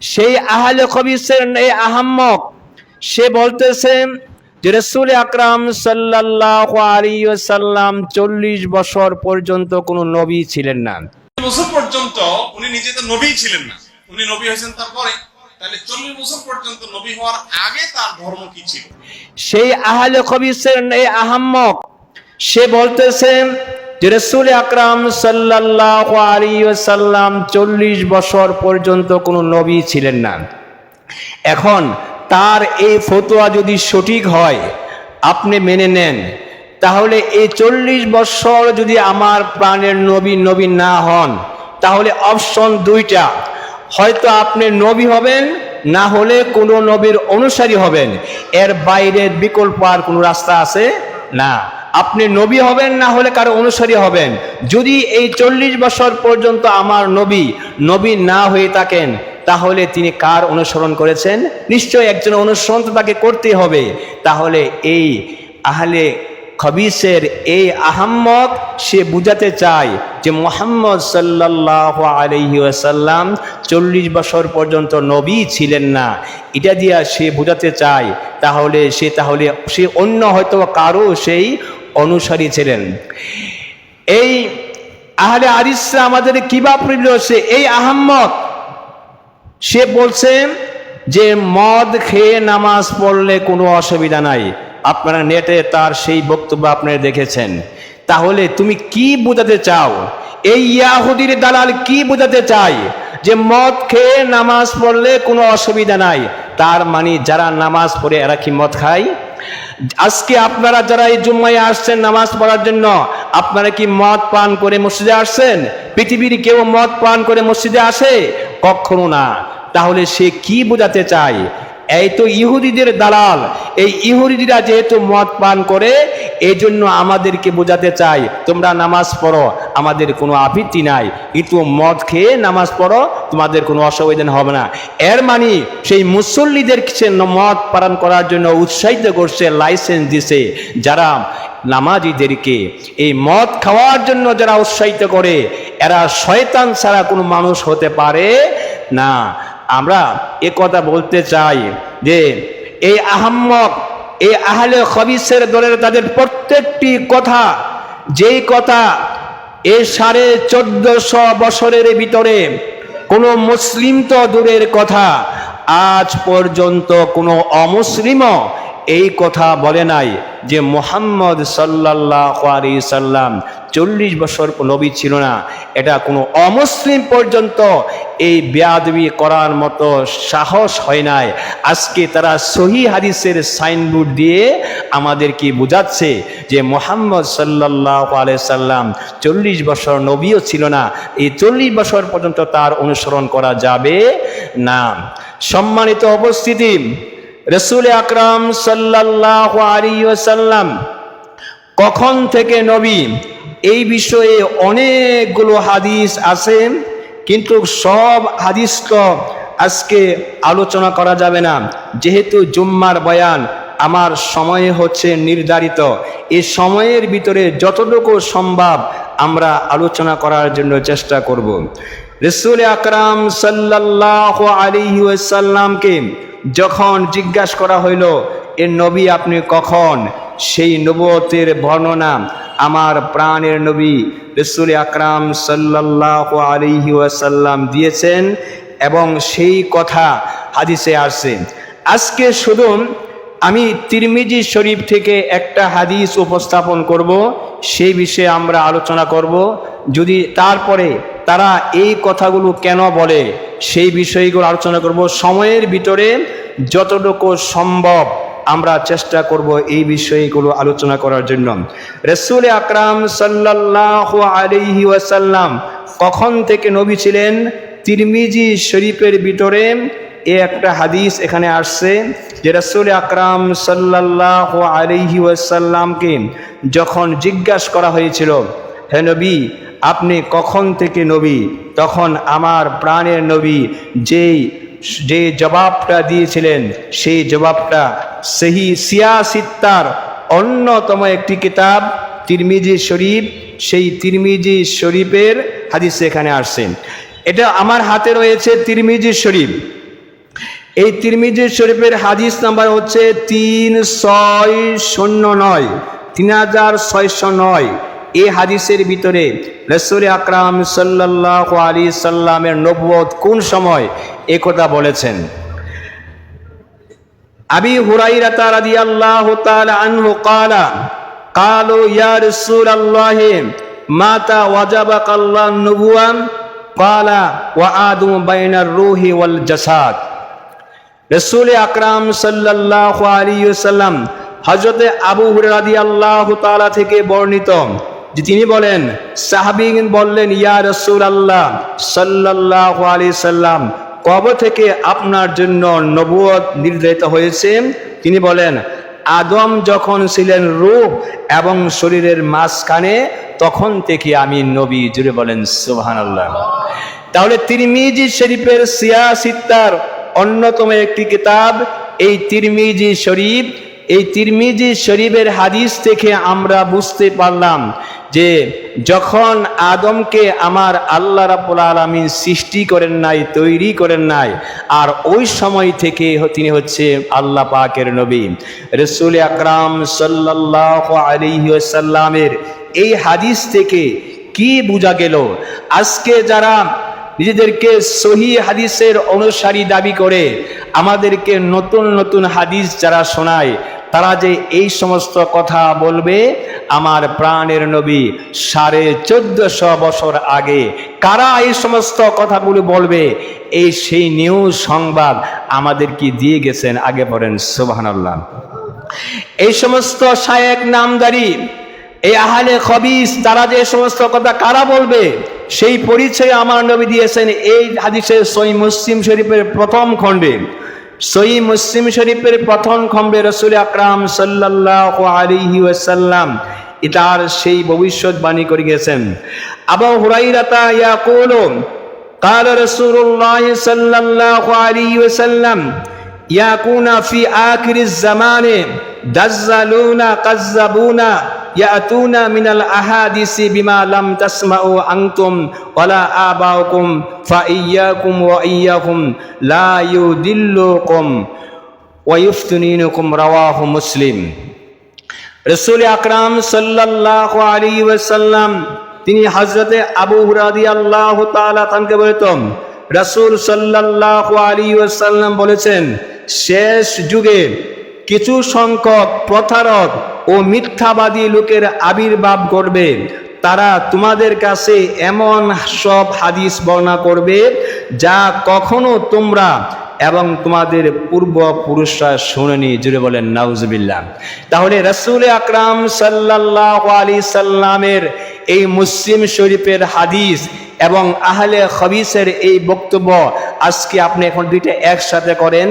সেই আহলে খবিসের এই আহাম্মক। সে বলতেছে যে রসুল আকরাম সাল্লাহ আলী সাল্লাম চল্লিশ বছর পর্যন্ত কোনো নবী ছিলেন না। বছর পর্যন্ত উনি নিজে তো নবী ছিলেন না। উনি নবী হয়েছেন তারপরে। তাহলে চল্লিশ বছর পর্যন্ত নবী হওয়ার আগে তার ধর্ম কি ছিল? সেই আহলে খবিসের এই আহাম্মক। সে বলতেছে যে রসুল আকরাম সাল্লাহ আলী সাল্লাম চল্লিশ বছর পর্যন্ত কোনো নবী ছিলেন না। এখন তার এই ফতোয়া যদি সঠিক হয়, আপনি মেনে নেন। তাহলে এই চল্লিশ বছর যদি আমার প্রাণের নবী নবী না হন, তাহলে অপশন দুইটা। হয়তো আপনি নবী হবেন, না হলে কোনো নবীর অনুসারী হবেন। এর বাইরের বিকল্প আর কোনো রাস্তা আছে না। আপনি নবী হবেন, না হলে কারও অনুসারী হবেন। যদি এই চল্লিশ বছর পর্যন্ত আমার নবী নবী না হয়ে থাকেন, তাহলে তিনি কার অনুসরণ করেছেন? নিশ্চয় একজন অনুসরণ তো তাকে করতে হবে। তাহলে এই আহলে খবিসের এই আহাম্মক, সে বুঝাতে চায় যে মোহাম্মদ সাল্লাহ আলহি আসাল্লাম চল্লিশ বছর পর্যন্ত নবী ছিলেন না। এটা দিয়া সে বুঝাতে চায়, তাহলে সে তাহলে সে অন্য হয়তো কারও সেই অনুসারী ছিলেন। এই আহলে আরিসরা আমাদের কীভাবে রয়েছে? এই আহম্মদ, সে বলছে যে মদ খেয়ে নামাজ পড়লে কোনো অসুবিধা নাই। আপনারা নেটে তার সেই বক্তব্য আপনারা দেখেছেন। তাহলে তুমি কি বোঝাতে চাও? এই ইয়াহুদির দালাল কি বোঝাতে চাই যে মদ খেয়ে নামাজ পড়লে কোনো অসুবিধা নাই। তার মানে যারা নামাজ পড়ে এরা কি মদ খায়? আজকে আপনারা যারা এই জুম্মায় আসছেন নামাজ পড়ার জন্য, আপনারা কি মদ পান করে মসজিদে আসছেন? পৃথিবীর কেউ মদ পান করে মসজিদে আসে? কখনো না। তাহলে সে কি বোঝাতে চায়? এই তো ইহুদিদের দালাল। এই ইহুদিরা যেহেতু মদ পান করে এই জন্য আমাদেরকে বোঝাতে চাই তোমরা নামাজ পড়ো। আমাদের কোনো আপত্তি নাই। কিন্তু মদ খেয়ে নামাজ পড়ো তোমাদের কোনো অসুবিধা হবে না। এর মানে সেই মুসল্লিদের মদ পালন করার জন্য উৎসাহিত করছে লাইসেন্স দিছে। যারা নামাজিদেরকে এই মদ খাওয়ার জন্য যারা উৎসাহিত করে, এরা শয়তান ছাড়া কোনো মানুষ হতে পারে না। আমরা এ কথা বলতে চাই যে এই আহাম্মক, এই আহলে খবিসের দলের তাদের প্রত্যেকটি কথা, যেই কথা এই সাড়ে চোদ্দশো বছরের ভিতরে কোনো মুসলিম তো দূরের কথা। আজ পর্যন্ত কোনো অমুসলিমও এই কথা বলে নাই যে মোহাম্মদ সাল্লাহ সাল্লাম চল্লিশ বছর নবী ছিল না। এটা কোনো অমুসলিম পর্যন্ত এই বেয়াদবি করার মতো সাহস হয় নাই। আজকে তারা সহি হাদিসের সাইনবোর্ড দিয়ে আমাদেরকে বোঝাচ্ছে যে মোহাম্মদ সাল্লাহ সাল্লাম চল্লিশ বছর নবীও ছিল না। এই চল্লিশ বছর পর্যন্ত তার অনুসরণ করা যাবে না। সম্মানিত উপস্থিতি রসুল আকরাম সাল্লাহ আলী সাল্লাম কখন থেকে নবী? এই বিষয়ে অনেকগুলো হাদিস আছে, কিন্তু সব হাদিস তো আজকে আলোচনা করা যাবে না। যেহেতু জুম্মার বয়ান, আমার সময় হচ্ছে নির্ধারিত। এই সময়ের ভিতরে যতটুকু সম্ভব আমরা আলোচনা করার জন্য চেষ্টা করব। রসুল আকরাম সাল্লাহ আলী যখন জিজ্ঞাসা করা হইল, এ নবী আপনি কখন? সেই নবতের বর্ণনা আমার প্রাণের নবী রসুল আকরাম সাল্লাহ আলিহি ওয়াসাল্লাম দিয়েছেন এবং সেই কথা হাদিসে আসছে। আজকে শুধু আমি তিরমিজি শরীফ থেকে একটা হাদিস উপস্থাপন করব, সেই বিষয়ে আমরা আলোচনা করব। যদি তারপরে তারা এই কথাগুলো কেন বলে? সেই বিষয়গুলো আলোচনা করব। সময়ের ভিতরে যতটুকু সম্ভব আমরা চেষ্টা করব এই বিষয়গুলো আলোচনা করার জন্য। রসুল আকরাম সাল্লাহ আলিহি ওয়াসাল্লাম কখন থেকে নবী ছিলেন? তিরমিজি শরীফের ভিতরে এ একটা হাদিস এখানে আসছে যে রসুল আকরাম সাল্লাহ আলিহি ওয়াসাল্লামকে যখন জিজ্ঞাসা করা হয়েছিল, হে নবী আপনি কখন থেকে নবী? তখন আমার প্রাণের নবী যেই, যে জবাবটা দিয়েছিলেন, সেই জবাবটা সেই সিয়াসিত্তার অন্যতম একটি কিতাব, তিরমিজি শরীফ। সেই তিরমিজি শরীফের হাদিস এখানে আসছেন এটা আমার হাতে রয়েছে তিরমিজি শরীফ। এই তিরমিজি শরীফের হাদিস নাম্বার হচ্ছে তিন ছয় শূন্য নয়, তিন হাজার ছয়শো নয়। এই হাদিসের ভিতরে রসুল আকরাম সাল্লাহ আলী সাল্লামের নব্বত কোন সময় এ কথা বলেছেন? আবি হুরাই হুরাইরাতা রাদিয়াল্লাহু তাআলা আনহু ক্বালা ক্বালু ইয়া রাসূলাল্লাহ, মাতা ওয়াজাবাকা আল্লাহ নুবুওয়া ক্বালা ওয়া আদম বাইনার রূহি ওয়াল জাসাদ। রসুল আকরাম সাল্লাল্লাহু আলাইহি ওয়াসাল্লাম হযরতে আবু হুরায়রা রাদিয়াল্লাহু তাআলা থেকে বর্ণিত যে তিনি বলেন সাহাবীন বললেন, ইয়া রসুল রাসূলুল্লাহ সাল্লাল্লাহু আলাইহি সাল্লাম, কবে থেকে আপনার জন্য নবুয়ত নির্ধারিত হয়েছে? তিনি বলেন, আদম যখন ছিলেন রূপ এবং শরীরের মাঝখানে, তখন থেকে আমি নবী জুড়ে বলেন, সুবহানাল্লাহ। তাহলে তিরমিজি শরীফের সিয়া সিত্তার অন্যতম একটি কিতাব, এই তিরমিজি শরীফ, এই তিরমিজি শরীফের হাদিস থেকে আমরা বুঝতে পারলাম যে যখন আদমকে আমার আল্লাহ রাব্বুল আলামিন সৃষ্টি করেন নাই, তৈরি করেন নাই, আর ওই সময় থেকে তিনি হচ্ছে আল্লাহ পাকের নবী। রসুল আকরাম সাল্লাল্লাহু আলাইহি ওয়াসাল্লামের এই হাদিস থেকে কি বোঝা গেল? আজকে যারা নিজেদেরকে সহি হাদিসের অনুসারী দাবি করে, আমাদেরকে নতুন নতুন হাদিস যারা শোনায় তারা যে এই সমস্ত কথা বলবে, আমার প্রাণের নবী সাড়ে চোদ্দশো বছর আগে কারা এই সমস্ত কথাগুলো বলবে, এই সেই নিউজ সংবাদ আমাদেরকে দিয়ে গেছেন? আগে বলেন সুবহানাল্লাহ। এই সমস্ত শায়েক নামদারি, এই আহালে খবিস, তারা যে সমস্ত কথা কারা বলবে, সেই পরিচয় আমার নবী দিয়েছেন এই হাদিসের সই মুসলিম শরীফের প্রথম খণ্ডে। সই মুসলিম শরীফের প্রথম খণ্ডে রসুল আকরাম সাল্লাহ আলিহি ওয়াসাল্লাম তার সেই ভবিষ্যৎবাণী করে গেছেন আবু হুরাইরাতা ইয়াকুলু قال رسول الله صلى الله عليه وسلم ইয়াকুনা ফি আখিরিজ জামানে, দাজ্জালুনা কাজ্জাবুনা, ইয়াতুনা মিনাল আহাদিসি বিমা লাম তাসমাউ আনতুম ওয়ালা আবাউকুম ফাইয়াকুম ওয়া ইয়াহুম লা ইউদিল্লুকুম ওয়া ইফতুনিনুকুম রাওয়াহু মুসলিম। রসুল আকরাম সাল্লাহ আলী ওয়াসাল্লাম, তিনি হজরতে আবু হুরাদি আল্লাহ তালা তানকে বলতম রসুল সাল্লাহ আলী ওয়াসাল্লাম বলেছেন, শেষ যুগে কিছু সংখ্যক প্রথারক ও মিথ্যাবাদী লোকের আবির্ভাব করবে তারা তোমাদের কাছে এমন সব হাদিস বর্ণনা করবে যা কখনো তোমরা এবং তোমাদের পূর্বপুরুষরা শুনেনি। জুড়ে বলেন, নাউজবিল্লাহ। তাহলে রসুল আকরাম সাল্লাহ আলী সাল্লামের এই মুসলিম শরীফের হাদিস এবং আহলে খবিসের এই বক্তব্য আজকে আপনি এখন দুইটা একসাথে করেন।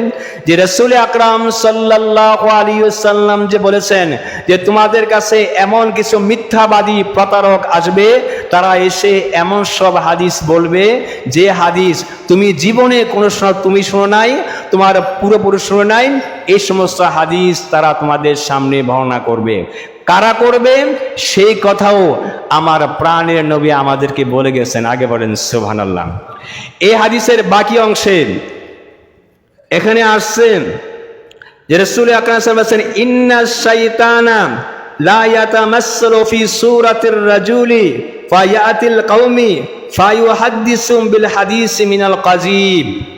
যে রসুল আকরাম সাল্লাহ আলী সাল্লাম যে বলেছেন যে তোমাদের কাছে এমন কিছু মিথ্যাবাদী প্রতারক আসবে, তারা এসে এমন সব হাদিস বলবে, যে হাদিস তুমি জীবনে কোনো সময় তুমি শোনো নাই, তোমার পুরোপুরি শোনো নাই এই সমস্ত হাদিস তারা তোমাদের সামনে বর্ণনা করবে। কারা করবে? সেই কথাও আমার প্রাণের নবী আমাদেরকে বলে গেছেন। আগে বলেন, সুবহানাল্লাহ। এই হাদিসের বাকি অংশে এখানে আসছেন যে রসুল আকরাম ইন্না শাইতানা লা রাজুলি কওমি বিল হাদিস মিনাল কাযীব।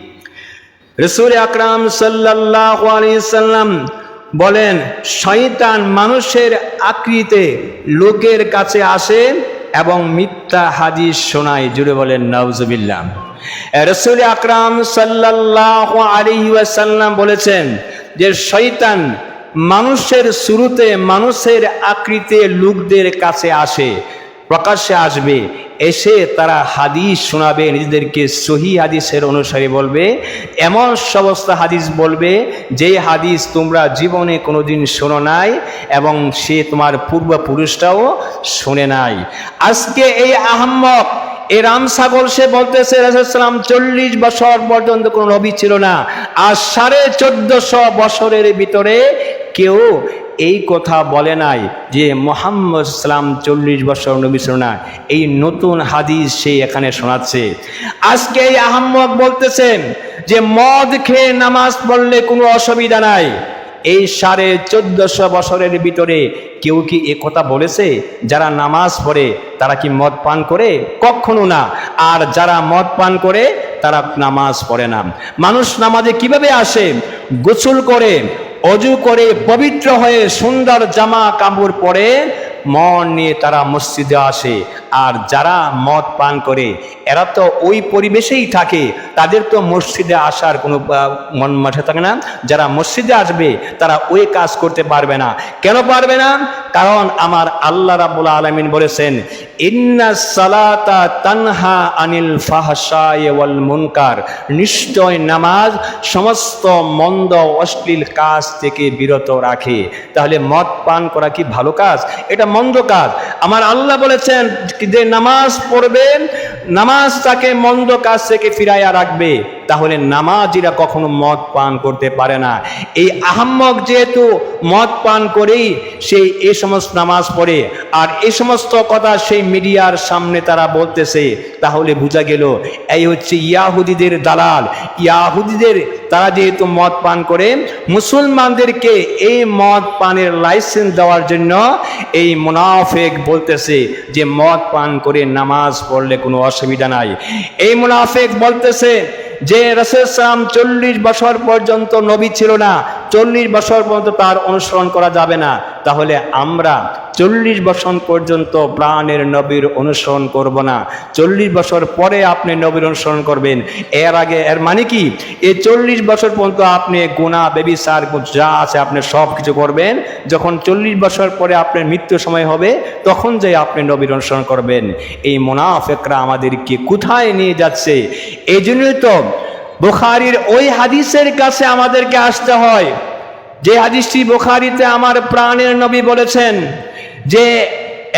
রসুল আকরাম আলাইহি সাল্লাম বলেন, শয়তান মানুষের আকৃতে লোকের কাছে আসে এবং মিথ্যা হাদিস শোনায়। জুড়ে বলেন, নাউজুবিল্লাহ। রসুল আকরাম সাল্লাল্লাহু আলাইহি ওয়াসাল্লাম বলেছেন যে, শয়তান মানুষের শুরুতে মানুষের আকৃতে লোকদের কাছে আসে প্রকাশ্যে আসবে, এসে তারা হাদিস শোনাবে, নিজেদেরকে সহি হাদিসের অনুসারী বলবে, এমন সমস্ত হাদিস বলবে যে হাদিস তোমরা জীবনে কোনোদিন শোনো নাই এবং সে তোমার পূর্বপুরুষটাও শোনে নাই। আজকে এই আহম্মক, এই রাম ছাগল সে বলতেছে রাসালাম চল্লিশ বছর পর্যন্ত কোনো নবী ছিল না। আর সাড়ে চোদ্দশো বছরের ভিতরে কেউ এই কথা বলে নাই যে মোহাম্মদ সালাম চল্লিশ বছর নবী এই নতুন হাদিস সে এখানে শোনাচ্ছে। আজকে এই আহম্মদ বলতেছেন যে মদ খেয়ে নামাজ পড়লে কোনো অসুবিধা নাই। এই সাড়ে চোদ্দশো বছরের ভিতরে কেউ কি এ কথা বলেছে? যারা নামাজ পড়ে, তারা কি মদ পান করে? কখনো না। আর যারা মদ পান করে, তারা নামাজ পড়ে না। মানুষ নামাজে কীভাবে আসে? গোসল করে অজু করে পবিত্র হয়ে সুন্দর জামা কাপড় পরে মন নিয়ে তারা মসজিদে আসে। আর যারা মদ পান করে এরা তো ওই পরিবেশেই থাকে। তাদের তো মসজিদে আসার কোনো মন মাঠে থাকে না। যারা মসজিদে আসবে, তারা ওই কাজ করতে পারবে না। কেন পারবে না? কারণ আমার আল্লাহ রাবুল আলমিন বলেছেন, ইন্না সালাতা তানহা আনিল ফাহশায় ওয়াল মুনকার। নিশ্চয় নামাজ সমস্ত মন্দ, অশ্লীল কাজ থেকে বিরত রাখে। তাহলে মদ পান করা কি ভালো কাজ? এটা মন্দ কাজ। আমার আল্লাহ বলেছেন, যে নামাজ পড়বেন, নামাজ তাকে মন্দ কাজ থেকে ফিরাইয়া রাখবে। তাহলে নামাজিরা কখনো মদ পান করতে পারে না। এই আহাম্মক যেহেতু মদ পান করেই সেই এই সমস্ত নামাজ পড়ে, আর এই সমস্ত কথা সেই মিডিয়ার সামনে তারা বলতেছে, তাহলে বোঝা গেল এই হচ্ছে ইয়াহুদিদের দালাল। ইয়াহুদিদের তারা যেহেতু মদ পান করে, মুসলমানদেরকে এই মদ পানের লাইসেন্স দেওয়ার জন্য এই মুনাফেক বলতেছে যে মদ পান করে নামাজ পড়লে কোনো অসুবিধা নাই। এই মুনাফেক বলতেছে যে রসুলাম চল্লিশ বছর পর্যন্ত নবী ছিল না, চল্লিশ বছর পর্যন্ত তার অনুসরণ করা যাবে না। তাহলে আমরা চল্লিশ বছর পর্যন্ত প্রাণের নবীর অনুসরণ করব না। চল্লিশ বছর পরে আপনি নবীর অনুসরণ করবেন। এর আগে, এর মানে কি? এই চল্লিশ বছর পর্যন্ত আপনি গুণা বেবিসার যা আছে আপনি সব কিছু করবেন। যখন চল্লিশ বছর পরে আপনার মৃত্যু সময় হবে, তখন যে আপনি নবীর অনুসরণ করবেন। এই মোনাফেকরা আমাদেরকে কোথায় নিয়ে যাচ্ছে? এই জন্যই তো বুখারির ওই হাদিসের কাছে আমাদেরকে আসতে হয়। যে হাদিসটি বোখারিতে আমার প্রাণের নবী বলেছেন যে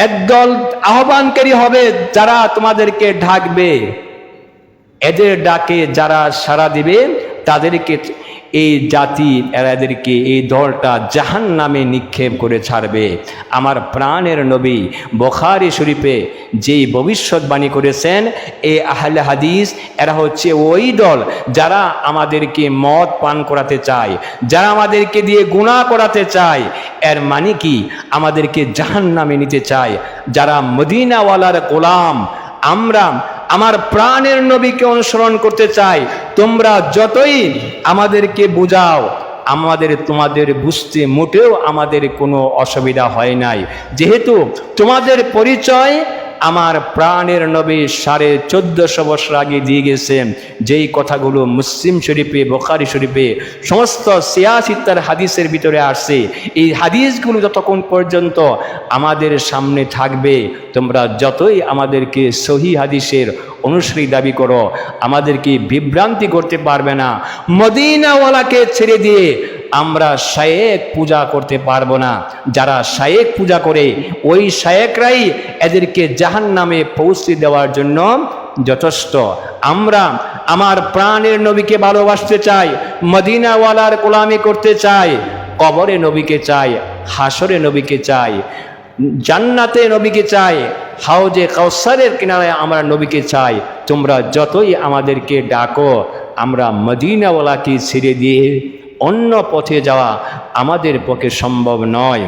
একদল আহ্বানকারী হবে যারা তোমাদেরকে ঢাকবে। এদের ডাকে যারা সাড়া দিবে, তাদেরকে এই জাতি এরাদেরকে এই দলটা জাহান নামে নিক্ষেপ করে ছাড়বে। আমার প্রাণের নবী বখারি শরীফে যেই ভবিষ্যৎবাণী করেছেন, এ আহলে হাদিস, এরা হচ্ছে ওই দল যারা আমাদেরকে মদ পান করাতে চায়, যারা আমাদেরকে দিয়ে গুণা করাতে চায়। এর মানে কি? আমাদেরকে জাহান নামে নিতে চায়। যারা মদিনাওয়ালার গোলাম, আমরা আমার প্রাণের নবীকে অনুসরণ করতে চাই। তোমরা যতই আমাদেরকে বোঝাও, আমাদের, তোমাদের বুঝতে মোটেও আমাদের কোনো অসুবিধা হয় নাই। যেহেতু তোমাদের পরিচয় আমার প্রাণের নবী সাড়ে চোদ্দশো বছর আগে দিয়ে গেছেন যেই কথাগুলো মুসলিম শরীফে, বোখারি শরীফে, সমস্ত সিয়াসিত্তার হাদিসের ভিতরে আসছে এই হাদিসগুলো যতক্ষণ পর্যন্ত আমাদের সামনে থাকবে, তোমরা যতই আমাদেরকে সহি হাদিসের অনুসারী দাবি করো, আমাদেরকে বিভ্রান্তি করতে পারবে না। মদিনাওয়ালাকে ছেড়ে দিয়ে আমরা শায়েক পূজা করতে পারব না। যারা শায়েক পূজা করে, ওই শায়েকরাই এদেরকে জাহান নামে পৌঁছে দেওয়ার জন্য যথেষ্ট। আমরা আমার প্রাণের নবীকে ভালোবাসতে চাই, মদিনাওয়ালার গোলামি করতে চাই, কবরে নবীকে চাই হাসরে নবীকে চাই, জান্নাতে নবীকে চাই হাউজে কাউসারের কিনারে আমরা নবীকে চাই। তোমরা যতই আমাদেরকে ডাকো, আমরা মদিনাওয়ালাকে ছেড়ে দিয়ে অন্য পথে যাওয়া আমাদের পক্ষে সম্ভব নয়।